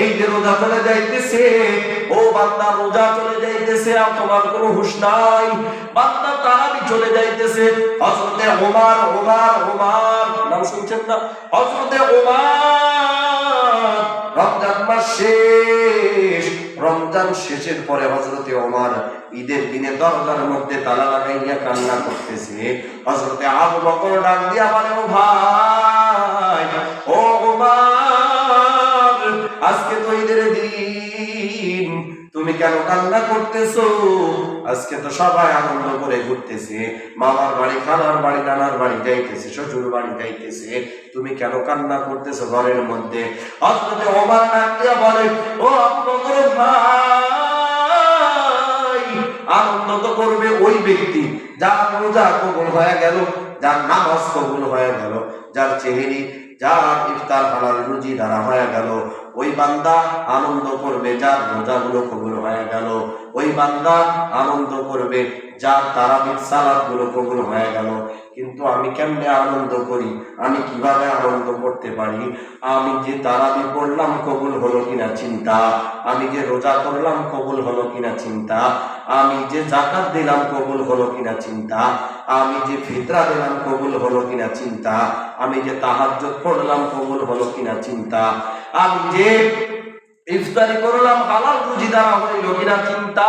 এই যে রোজা চলে যাইতেছে, ও বান্দা রোজা চলে যাইতেছে আর তোমার কোনো হুশ নাই। বান্দা তারাবি চলে যাইতেছে। হযরতে ওমর ওমর ওমর, নাম শুনছেন না? হযরতে ওমর, রমজান মাস শেষ। রমজান শেষের পরে হযরতে ওমর ঈদের দিনে দরজার মধ্যে তালা লাগাইয়া কান্না করতেছে। হযরতে আবু বকর ডাক দিয়া বলে, ও ভাই আজকে তো ঈদের দিন। তুমি কেন কান্না করতেছো? আজকে তো সবাই আনন্দ করে ঘুরতেছে। মামার বাড়ি, খালার বাড়ি, নানার বাড়ি যাইতেছে, শ্বশুর বাড়ি যাইতেছে। তুমি কেন কান্না করতেছো ঘরের মধ্যে? হযরতে ওমর ডাক বলে, ও বকর ভাই, আনন্দ তো করবে ওই ব্যক্তি। যার রোজা কবুল হয়ে গেল, যার নামাজ কবুল হয়ে গেল, যার চেহারি, যার ইফতার হালাল রুজি দ্বারা হয়ে গেল ওই বান্দা আনন্দ করবে যার রোজাগুলো কবুল হয়ে গেল। ওই বান্দা আনন্দ করবে যার সালাদগুলো কবুল হয়ে গেল। কিন্তু আমি কেমনে আনন্দ করি? আমি কীভাবে আনন্দ করতে পারি? আমি যে তারাবি পড়লাম কবুল হলো কিনা চিন্তা। আমি যে রোজা করলাম কবুল হলো কিনা চিন্তা। আমি যে জাকাত দিলাম কবুল হলো কিনা চিন্তা। আমি যে ফিতরা দিলাম কবুল হলো কিনা চিন্তা। আমি যে তাহাজ্জুদ পড়লাম কবুল হলো কিনা চিন্তা। আমি যে ইফতারি করলাম হালাল রুজি দ্বারা হইল কিনা চিন্তা।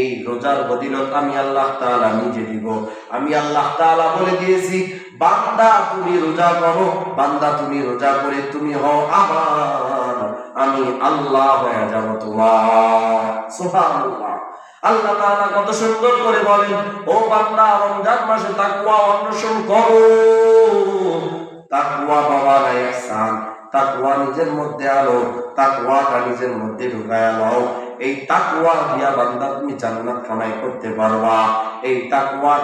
এই রোজার বদিলত আমি আল্লাহ তাআলা নিজে দিব। আমি আল্লাহ তাআলা বলে দিয়েছি, বান্দা তুমি রোজা করো, বান্দা তুমি রোজা করে তুমি হও আমার আমি আল্লাহ হয়ে যাব তোমার। সুবহানাল্লাহ। আল্লাহ তাআলা কত সুন্দর করে বলেন, ও বান্দা, রমজান মাসে তাকওয়া অন্বেষণ করো। তাকওয়া বাবা না তাকওয়া নিজের মধ্যে আলো, তাকওয়াটা নিজের মধ্যে ঢুকায় নাও এই তাকওয়া দিয়া বান্দা তুমি জান্নাত কামাই করতে পারবা। এই তাকওয়া